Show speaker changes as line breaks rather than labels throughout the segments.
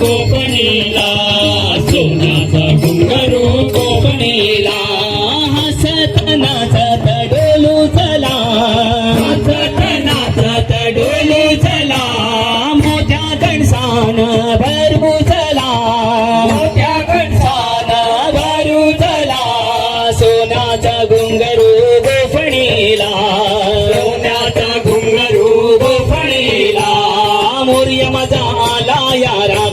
कोपणीला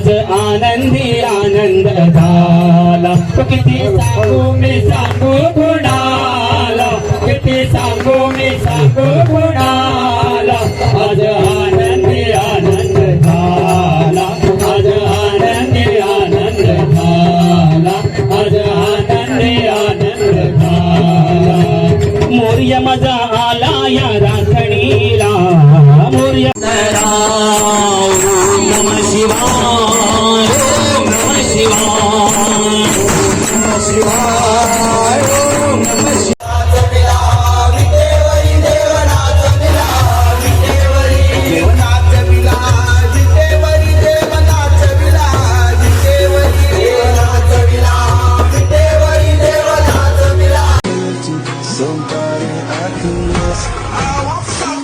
आज आनंदी आनंद झाला. किती सांगू मी सांगू कुणाला? किती सांगू मी सांगू कुणाला? I can't. I won't stop.